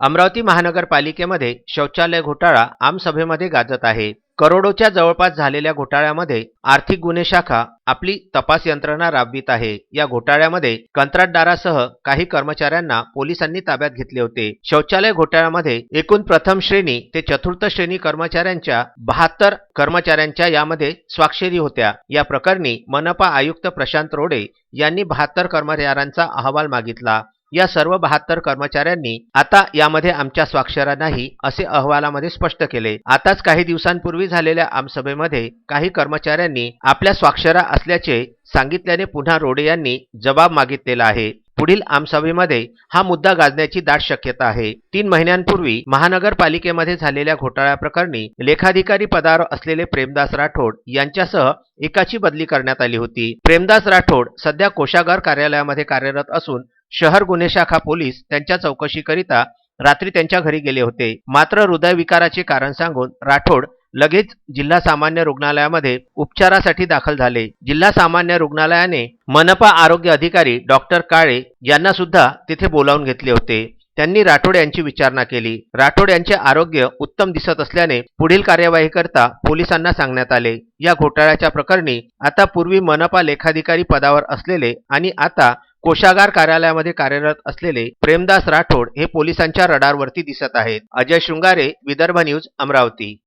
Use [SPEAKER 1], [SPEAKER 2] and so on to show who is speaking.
[SPEAKER 1] अमरावती महानगरपालिकेमध्ये शौचालय घोटाळा आमसभेमध्ये गाजत आहे. करोडोच्या जवळपास झालेल्या घोटाळ्यामध्ये आर्थिक गुन्हे शाखा आपली तपास यंत्रणा राबवित आहे. या घोटाळ्यामध्ये कंत्राटदारासह काही कर्मचाऱ्यांना पोलिसांनी ताब्यात घेतले होते. शौचालय घोटाळ्यामध्ये एकूण प्रथम श्रेणी ते चतुर्थ श्रेणी कर्मचाऱ्यांच्या बहात्तर कर्मचाऱ्यांच्या यामध्ये स्वाक्षरी होत्या. या प्रकरणी मनपा आयुक्त प्रशांत रोडे यांनी बहात्तर कर्मचाऱ्यांचा अहवाल मागितला. या सर्व बहात्तर कर्मचाऱ्यांनी आता यामध्ये आमच्या स्वाक्षऱ्या नाही असे अहवालामध्ये स्पष्ट केले. आताच काही दिवसांपूर्वी झालेल्या आमसभेमध्ये काही कर्मचाऱ्यांनी आपल्या स्वाक्षऱ्या असल्याचे सांगितल्याने पुन्हा रोडे यांनी जबाब मागितलेला आहे. पुढील आमसभेमध्ये हा मुद्दा गाजण्याची दाट शक्यता आहे. तीन महिन्यांपूर्वी महानगरपालिकेमध्ये झालेल्या घोटाळ्याप्रकरणी लेखाधिकारी पदावर असलेले प्रेमदास राठोड यांच्यासह एकाची बदली करण्यात आली होती. प्रेमदास राठोड सध्या कोषागार कार्यालयामध्ये कार्यरत असून शहर गुन्हे शाखा पोलीस त्यांच्या चौकशीकरिता रात्री त्यांच्या घरी गेले होते. मात्र हृदयविकाराचे कारण सांगून राठोड लगेच जिल्हा सामान्य रुग्णालयामध्ये उपचारासाठी दाखल झाले. जिल्हा सामान्य रुग्णालयाने मनपा आरोग्य अधिकारी डॉक्टर काळे यांना सुद्धा तिथे बोलावून घेतले होते. त्यांनी राठोड यांची विचारणा केली. राठोड यांचे आरोग्य उत्तम दिसत असल्याने पुढील कार्यवाही करता पोलिसांना सांगण्यात आले. या घोटाळ्याच्या प्रकरणी आता पूर्वी मनपा लेखाधिकारी पदावर असलेले आणि आता कोषागार कार्यालयामध्ये कार्यरत असलेले प्रेमदास राठोड हे पोलिसांच्या रडारवरती दिसत आहेत. अजय शृंगारे विदर्भ न्यूज अमरावती.